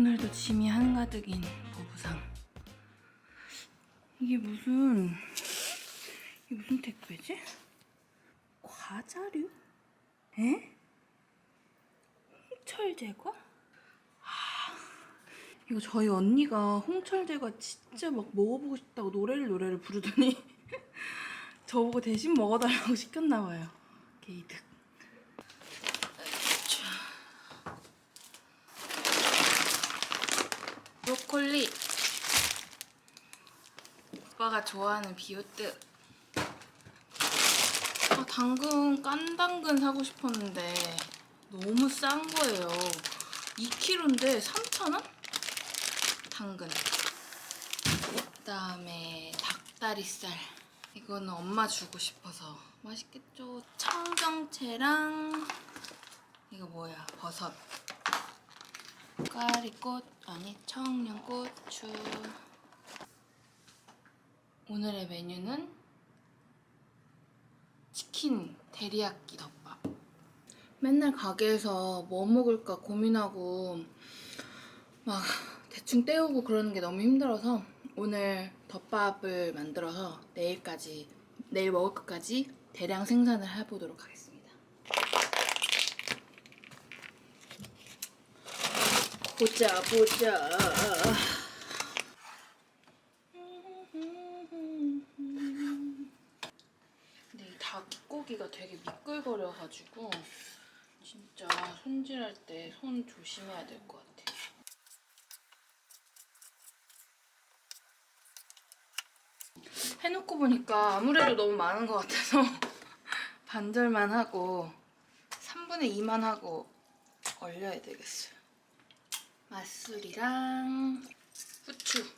오늘도 짐이 한가득인 보부상. 이게 무슨 이게 무슨 택배지? 과자류? 에? 홍철 제과? 아, 이거 저희 언니가 홍철 제과 진짜 막 먹어보고 싶다고 노래를 노래를 부르더니 저보고 대신 먹어달라고 시켰나 봐요. 게이득. 브로콜리. 오빠가 좋아하는 비오트. 아, 당근, 깐 당근 사고 싶었는데 너무 싼 거예요. 2kg인데 3,000원? 당근. 그 다음에 닭다리살. 이거는 엄마 주고 싶어서 맛있겠죠. 청경채랑 이거 뭐야? 버섯. 까리꽃 아니 청양고추. 오늘의 메뉴는 치킨 데리야끼 덮밥. 맨날 가게에서 뭐 먹을까 고민하고 막 대충 때우고 그러는 게 너무 힘들어서 오늘 덮밥을 만들어서 내일까지 내일 먹을 것까지 대량 생산을 해보도록 하겠습니다. 보자 보자. 근데 이 닭고기가 되게 미끌거려가지고 진짜 손질할 때 손 조심해야 될 것 같아. 해놓고 보니까 아무래도 너무 많은 것 같아서 반절만 하고 3분의 2만 하고 얼려야 되겠어요. 맛술이랑 후추.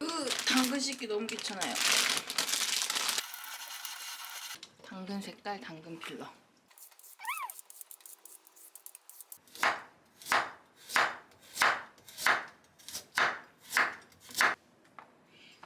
으, 당근 씻기 너무 귀찮아요. 당근 색깔 당근 필러.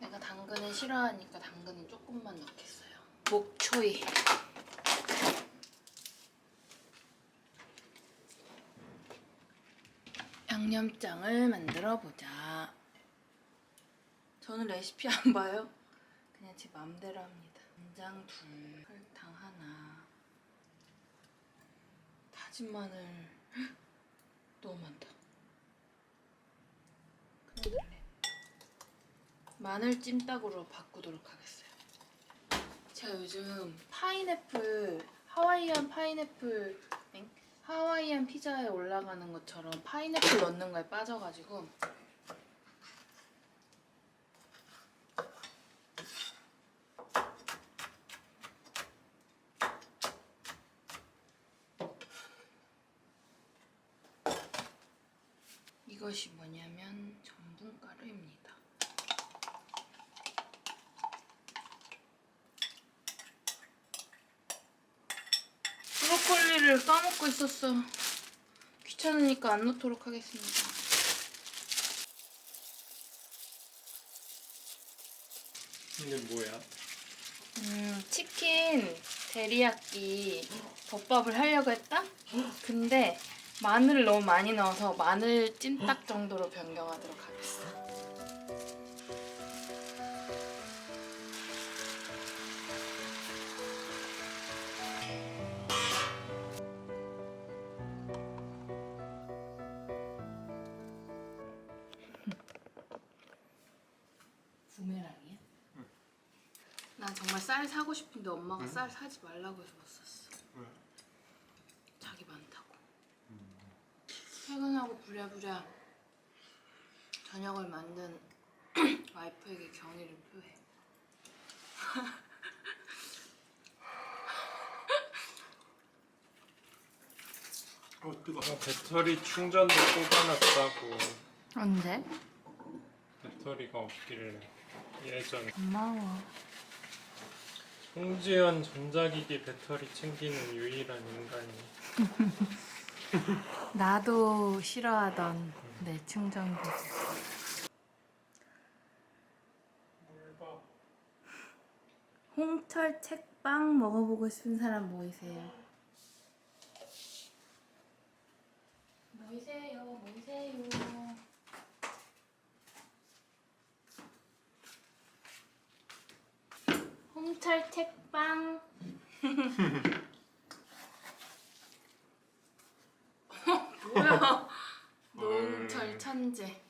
내가 당근을 싫어하니까 당근은 조금만 넣겠어요. 목초이. 양념장을 만들어 보자. 저는 레시피 안 봐요. 그냥 제 맘대로 합니다. 간장 둘, 설탕 하나, 다진 마늘 헉, 너무 많다. 큰일 났네. 마늘 찜닭으로 바꾸도록 하겠어요. 제가 요즘 파인애플 하와이안 파인애플 엥? 하와이안 피자에 올라가는 것처럼 파인애플 넣는 거에 빠져가지고 이것이 뭐냐면 전분가루입니다. 까먹고 있었어. 귀찮으니까 안 넣도록 하겠습니다. 이게 뭐야? 음, 치킨 데리야끼 덮밥을 하려고 했다? 근데 마늘을 너무 많이 넣어서 마늘 찜닭 정도로 변경하도록 하겠어. 쌀 사고 싶은데 엄마가 쌀 사지 말라고 해서 못 샀어. 왜? 자기 많다고. 퇴근하고 부랴부랴 저녁을 만든 와이프에게 경의를 표해. 어 뜨거. 워 배터리 충전도 꽂아놨다고. 언제? 배터리가 없길래 예전 고마워. 송지현 전자기기 배터리 챙기는 유일한 인간이. 나도 싫어하던 내 충전기. 뭘 봐? 홍철 책빵 먹어보고 싶은 사람 모이세요. 모이세요, 모이세요. 홍철 책빵. 뭐야? 노홍철 천재.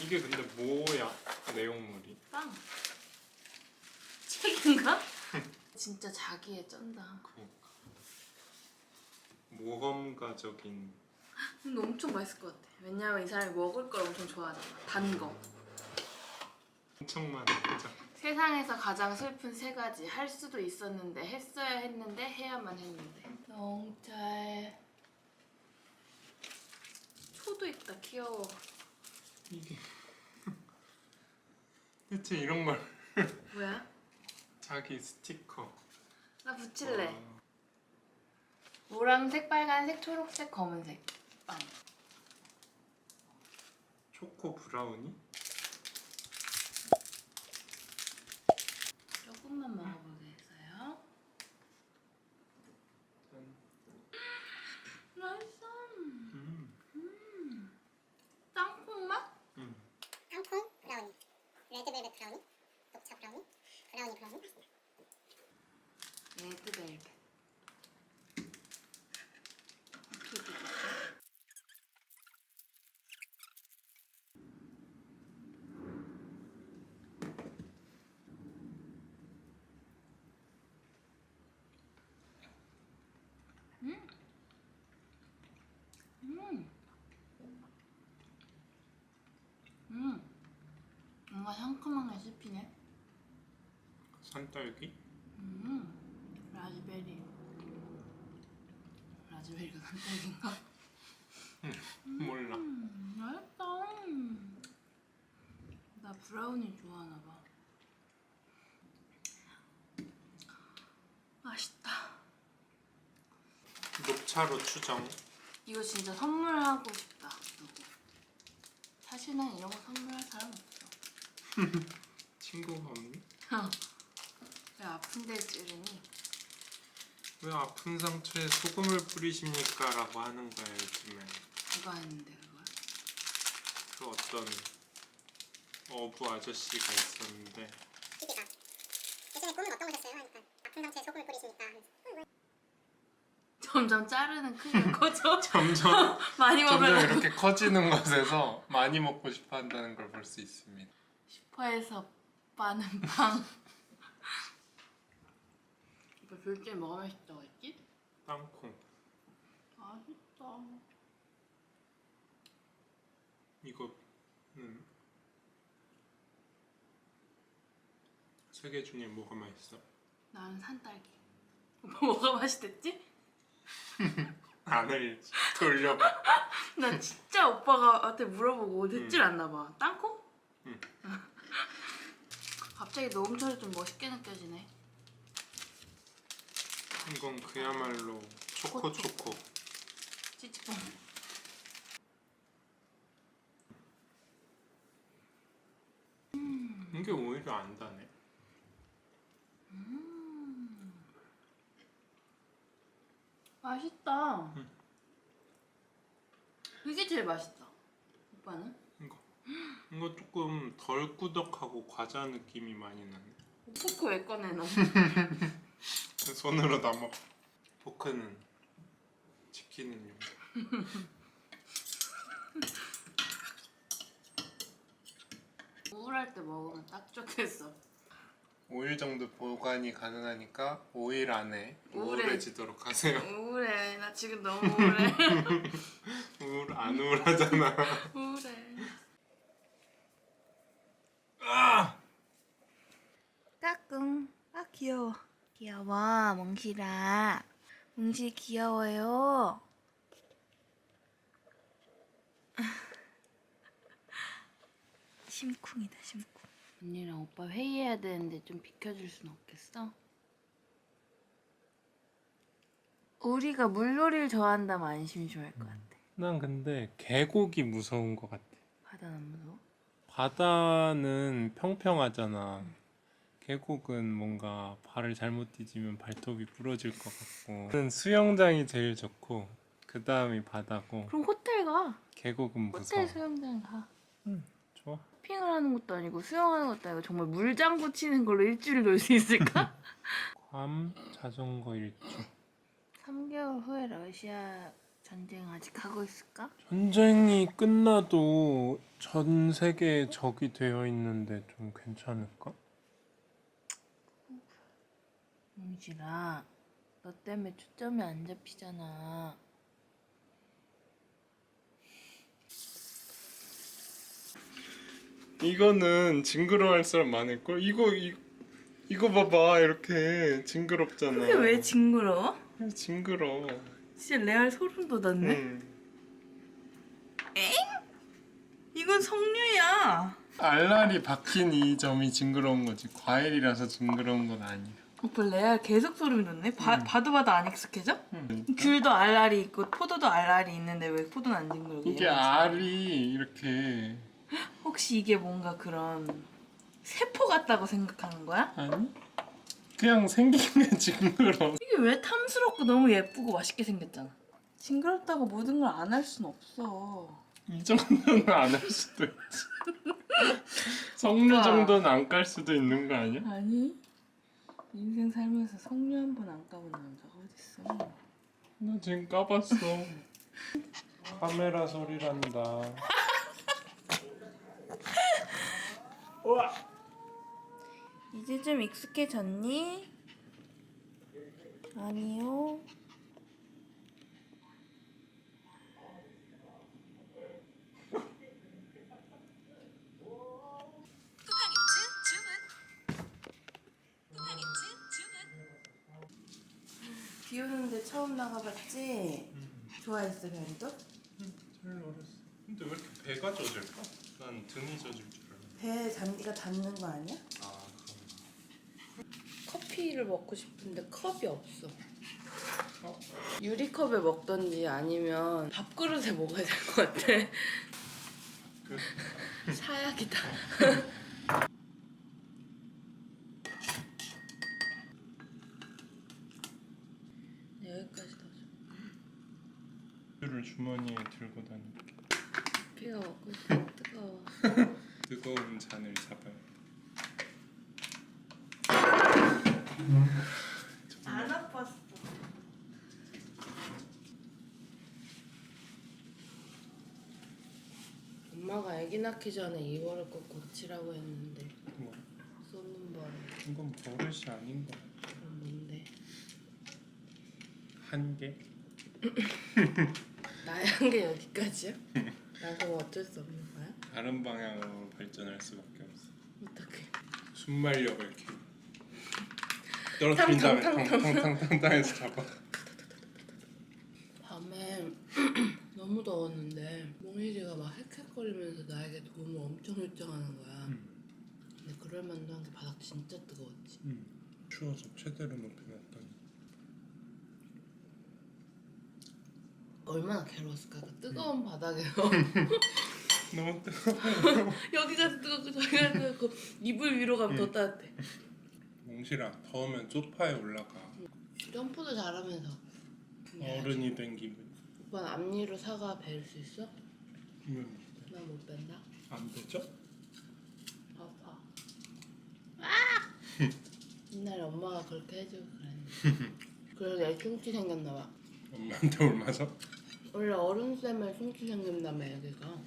이게 근데 뭐야? 내용물이? 빵. 책인가? 진짜 자기애 쩐다. 그러니까 모험가적인 근데 엄청 맛있을 것 같아. 왜냐면 이 사람이 먹을 걸 엄청 좋아하잖아. 단 거. 엄청 많은 거죠. 세상에서 가장 슬픈 세 가지. 할 수도 있었는데 했어야 했는데 해야만 했는데. 영철. 초도 있다. 귀여워. 이게 대체 이런 걸 뭐야? 자기 스티커 나 붙일래. 어, 노란색, 빨간색, 초록색, 검은색. 빵. 초코 브라우니? 조금만 먹어보겠어요. 맛있어. 음, 땅콩 맛? 음. 땅콩 브라우니, 레드벨벳 브라우니, 녹차 브라우니, 브라우니 브라우니. 레드벨벳. 어떻게 되지? 음. 음. 음. 상큼한 게 씹히네. 산딸기? 음, 라즈베리. 라즈베리가 산딸기인가? 몰라. 음, 맛있다. 나 브라우니 좋아하나 봐. 맛있다. 녹차로 추정. 이거 진짜 선물하고 싶다. 누구. 사실 난 이런 거 선물할 사람 없어. 친구가 없니? 왜 아픈데 찌르니? 왜 아픈 상처에 소금을 뿌리십니까? 라고 하는 거야 요즘에. 누가 했는데 그걸? 그 어떤 어부 아저씨가 있었는데 피디가 예전에 꿈은 어떤 거셨어요? 하니까 아픈 상처에 소금을 뿌리시니까 점점 자르는 크기가 커져. 점점 많이 점점 먹으려고. 이렇게 커지는 것에서 많이 먹고 싶어 한다는 걸 볼 수 있습니다. 슈퍼에서 빠는 빵. 이거 둘째 뭐가 맛있다고 했지? 땅콩 맛있다. 이거는 세 개 중에 뭐가 맛있어? 나는 산딸기. 오빠 뭐가 맛있댔지? 안 알지 돌려봐. 나 진짜 오빠가한테 물어보고 듣질 않나 봐. 땅콩? 응. 갑자기 노음철이 좀 멋있게 느껴지네. 이건 그야말로 초코. 초코. 찌찌뽕. 이게 오히려 안 다네. 맛있다. 응. 이게 제일 맛있다. 오빠는? 이거 이거 조금 덜 꾸덕하고 과자 느낌이 많이 나네. 포크 왜 꺼내놔? 손으로 다 먹. 포크는 치킨은 용. 우울할 때 먹으면 딱 좋겠어. 5일 정도 보관이 가능하니까 5일 안에 우울해. 우울해지도록 하세요. 우울해. 나 지금 너무 우울해. 우울 안 우울하잖아. 우울해. 아! 까꿍. 아 귀여워. 귀여워 몽실아. 몽실 귀여워요. 심쿵이다 심쿵. 언니랑 오빠 회의해야 되는데 좀 비켜줄 순 없겠어? 우리가 물놀이를 좋아한다면 안 심심할 것 같아. 난 근데 계곡이 무서운 것 같아. 바다는 무서워? 바다는 평평하잖아. 계곡은 뭔가 발을 잘못 디디면 발톱이 부러질 것 같고 수영장이 제일 좋고 그 다음이 바다고 그럼 호텔 가. 계곡은 무서워 호텔 수영장 가. 좋아 핑을 하는 것도 아니고 수영하는 것도 아니고 정말 물장구 치는 걸로 일주일 놀 수 있을까? 괌 자전거 일주 3개월 후에 러시아 전쟁 아직 하고 있을까? 전쟁이 끝나도 전 세계에 적이 되어 있는데 좀 괜찮을까? 몽실아, 너 때문에 초점이 안 잡히잖아. 이거는 징그러워할 사람 많을 걸? 이거 이, 이거 봐봐 이렇게 징그럽잖아 그게 왜 징그러워? 징그러워 진짜 레알 소름 돋았네. 응. 이건 석류야. 알알이 박힌 이 점이 징그러운 거지 과일이라서 징그러운 건 아니야 오빠 레알 계속 소름이 돋네. 바, 봐도 봐도 안 익숙해져? 응. 귤도 알알이 있고 포도도 알알이 있는데 왜 포도는 안 징그러워? 이게 알이 이렇게 혹시 이게 뭔가 그런 세포 같다고 생각하는 거야? 아니? 그냥 생긴 게 징그러워 이게 왜 탐스럽고 너무 예쁘고 맛있게 생겼잖아. 징그럽다고 모든 걸 안 할 순 없어. 이 정도는 안 할 수도 있지 오빠. 정도는 안 깔 수도 있는 거 아니야? 아니 인생 살면서 석류 한 번 안 까본 남자가 어딨어? 나 지금 까봤어 카메라 소리란다 우와 이제 좀 익숙해졌니? 아니요. 비 오는데 처음 나가봤지? 좋아했어 별이도? 잘 놀았어 근데 왜 이렇게 배가 젖을까? 난 등이 젖을 줄 알았는데 배 잔디가 닿는 거 아니야? 아 커피를 먹고 싶은데 컵이 없어. 어? 유리컵에 먹던지 아니면 밥그릇에 먹어야 될 것 같아. 그 사약이다. 여기까지 넣어줘. 를 주머니에 들고 다닐게 피가 먹고 싶어. 뜨거워. 뜨거운 잔을 잡아요 안 아팠어. 엄마가 아기 낳기 전에 이거를 꼭 고치라고 했는데 뭐 쏟는 바람 이건 버릇이 아닌 거야 그럼 뭔데? 한 개? 나의 한게 여기까지야? 나 그럼 어쩔 수 없는 거야? 다른 방향으로 발전할 수밖에 없어 어떡해 순발력을 키워 떨어뜨린 다음에 탕탕탕탕탕 해서 잡아. 밤에 너무 더웠는데 몽일이가 막 헥헥거리면서 나에게 도움을 엄청 요청하는 거야. 음. 근데 그럴 만도 한게 바닥 진짜 뜨거웠지. 응. 추워서 최대로 높여놨더니. 얼마나 괴로웠을까 그 뜨거운 바닥에서? 너무 뜨거워. 여기가 뜨겁고 저기가 뜨겁고 이불 위로 가면 더 따뜻해 몽실아 더우면 소파에 올라가. 점프도 잘하면서. 어른이 된 기분. 오빠는 앞니로 사과 벨 수 있어? 이건 나못 뺀다. 안 되죠? 아파. 아! 옛날에 엄마가 그렇게 해주고 그랬는데. 그래서 내 충치 생겼나 봐. 엄마한테 올마서? 원래 어른쌤에 충치 생긴다며 애기가.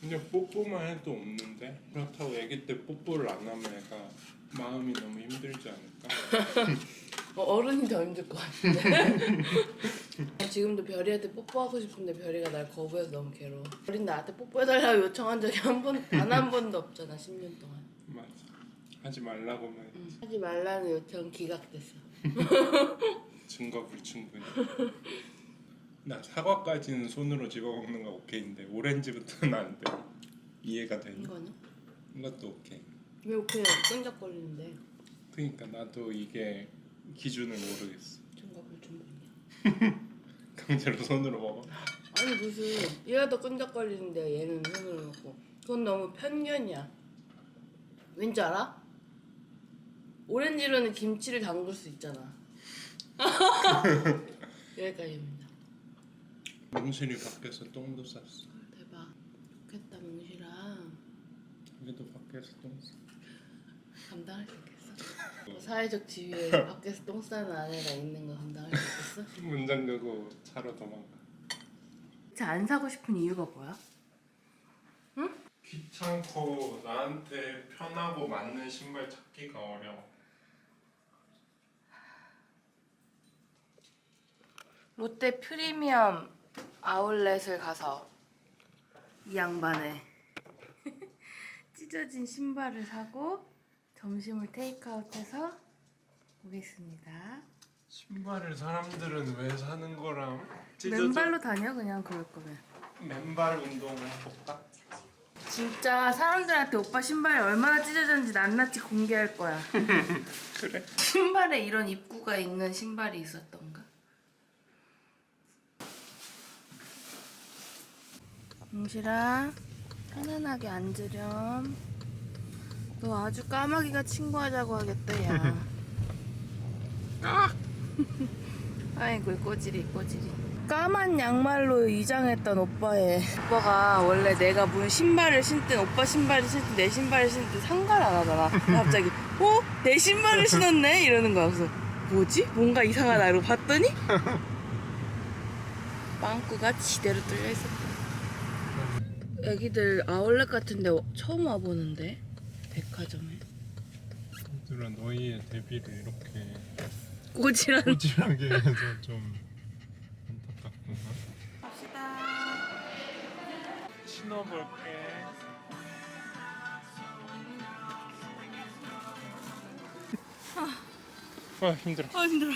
그냥 뽀뽀만 해도 없는데? 그렇다고 아기 때 뽀뽀를 안 하면 애가 마음이 너무 힘들지 않을까? 어, 어른이 더 힘들 것 같은데 지금도 별이한테 뽀뽀하고 싶은데 별이가 날 거부해서 너무 괴로워. 별이 나한테 뽀뽀해달라고 요청한 적이 한 번 단 한 번도 없잖아 10년 동안. 맞아. 하지 말라고만 응. 하지 말라는 요청 기각됐어. 증거 불충분히 나 사과까지는 손으로 집어먹는 거 오케이인데 오렌지부터는 안 돼. 이해가 되니? 이거는? 이것도 오케이 왜 오케이 끈적거리는데 그러니까 나도 이게 기준을 모르겠어 증거 불충분이야 강제로 손으로 먹어 아니 무슨 더 끈적거리는데 얘는 손으로 먹고 그건 너무 편견이야 왠지 알아? 오렌지로는 김치를 담글 수 있잖아. 여기까지입니다. 몽실이 밖에서 똥도 쌌어. 대박. 좋겠다 몽실아. 여기도 밖에서 똥 쌌어. 감당할 수 있겠어? 사회적 지위에 밖에서 똥 싸는 아내가 있는 거 감당할 수 있겠어? 문 잠그고 차로 도망가. 진짜 안 사고 싶은 이유가 뭐야? 귀찮고 나한테 편하고 맞는 신발 찾기가 어려워. 롯데 프리미엄 아울렛을 가서 이 양반의 찢어진 신발을 사고 점심을 테이크아웃해서 오겠습니다. 신발을 사람들은 왜 사는 거람? 찢어져- 맨발로 다녀 그냥 그럴 거면. 맨발 운동을 해볼까? 진짜 사람들한테 오빠 신발이 얼마나 찢어졌는지 낱낱이 공개할 거야. 그래? 신발에 이런 입구가 있는 신발이 있었던가? 몽실아 편안하게 앉으렴 너 아주 까마귀가 친구하자고 하겠다 야. 아이고 꼬지리 꼬지리 까만 양말로 위장했던 오빠의 오빠가 원래 내가 무슨 신발을 신든 오빠 신발을 신든 내 신발을 신든 상관 안 하잖아 갑자기 어? 내 신발을 신었네? 이러는 거야. 그래서 뭐지? 뭔가 이상하다. 이러고 봤더니 빵꾸가 지대로 뚫려 있었다. 애기들 아울렛 같은데 처음 와보는데 백화점에 얘들아 너희의 데뷔를 이렇게 꼬지란 꼬질하게 해서 좀 안타깝구나. 갑시다 신어볼게. 아 힘들어. 아 힘들어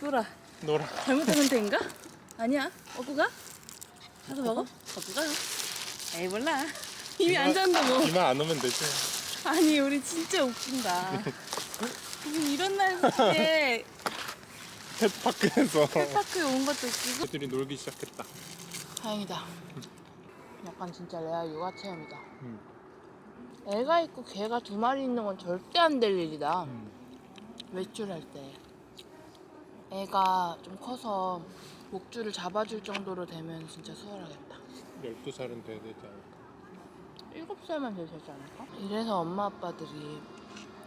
놀아 놀아. 잘못된 선택인가? 아니야 어구 가? 가서 먹어? 어구 가요 에이 몰라 이미 안 잤는데 뭐 이만 안 오면 되지. 아니 우리 진짜 웃긴다 무슨 이런 날에 펫파크에서 펫파크에 온 것도 웃기고 애들이 놀기 시작했다. 다행이다 약간 진짜 레알 육아 체험이다 음. 애가 있고 개가 두 마리 있는 건 절대 안 될 일이다 음. 외출할 때 애가 좀 커서 목줄을 잡아줄 정도로 되면 진짜 수월하겠다 12살은 돼야 되지 않을까? 일곱 살만 돼도 되지 않을까? 이래서 엄마 아빠들이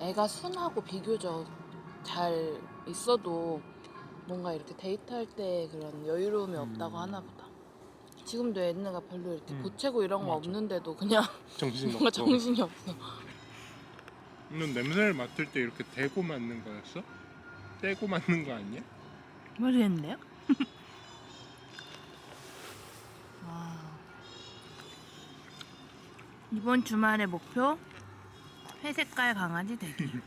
애가 순하고 비교적 잘 있어도 뭔가 이렇게 데이트할 때 그런 여유로움이 없다고 하나 보다. 지금도 애네가 별로 이렇게 음, 보채고 이런 거 맞아. 없는데도 그냥 정신 뭔가 없고. 정신이 없어. 넌 냄새를 맡을 때 이렇게 대고 맡는 거였어? 떼고 맡는 거 아니야? 모르겠는데요? 이번 주말의 목표 회색깔 강아지 되기.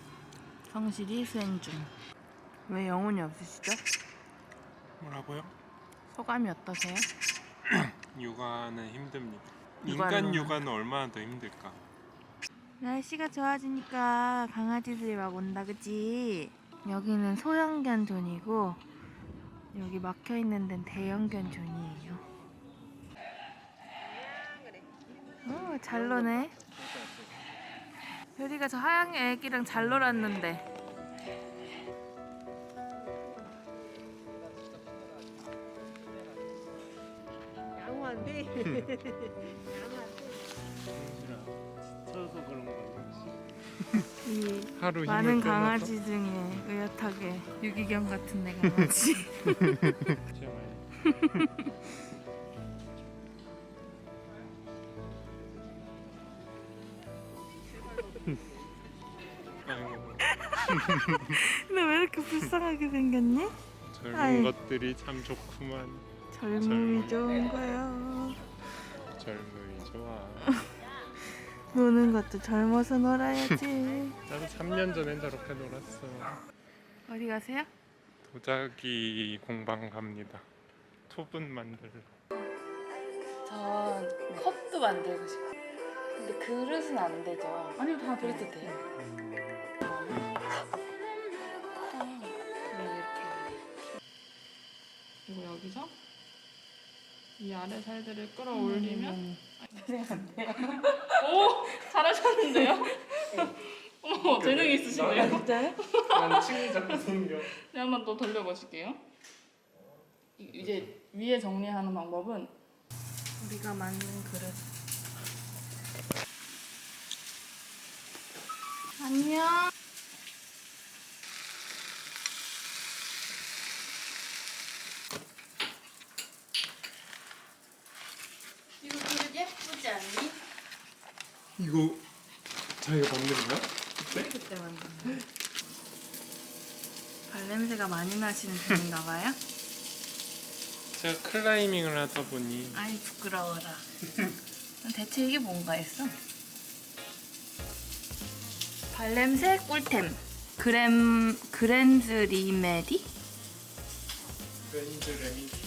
성실히 수행 중. 왜 영혼이 없으시죠? 뭐라고요? 소감이 어떠세요? 육아는 힘듭니다. 육아는 인간 육아는 얼마나 더 힘들까? 날씨가 좋아지니까 강아지들이 막 온다 그치? 여기는 소형견 존이고 여기 막혀있는 데는 대형견 존이에요 어, 잘 노네 별이가 저 하얀 애기랑 잘 놀았는데 양호한데 지쳐서 그런? 이 하루 힘을 많은 빼놔서? 강아지 중에 의젓하게 유기견 같은 애 강아지. 아 근데 왜 이렇게 불쌍하게 생겼니? 젊은 아이. 것들이 참 좋구만. 젊음이 젊음이. 좋은 거야 젊음이 좋아. 노는 것도 젊어서 놀아야지. 나도 3년 전엔 저렇게 놀았어. 어디 가세요? 도자기 공방 갑니다. 토분 만들러. 전 컵도 만들고 싶어요. 근데 그릇은 안 되죠. 아니요, 다 그릇도 돼요. 그 여기서 이 아래 살들을 끌어올리면 오 잘하셨는데요? 어머 어, 재능이 있으시네요. 진짜요? 난 층이 자꾸 생겨. 네, 한번 더 돌려보실게요. 이- 이제 위에 정리하는 방법은 우리가 만든 그릇. 안녕. 이거 그릇 예쁘지 않니? 이거 자기가 만든 거야? 그때 만든 거. 발냄새가 많이 나시는 편인가 봐요? 제가 클라이밍을 하다 보니 아이 부끄러워라. 대체 이게 뭔가 했어? 발냄새 꿀템. 그램 그랜즈 리메디? 렌즈 레미디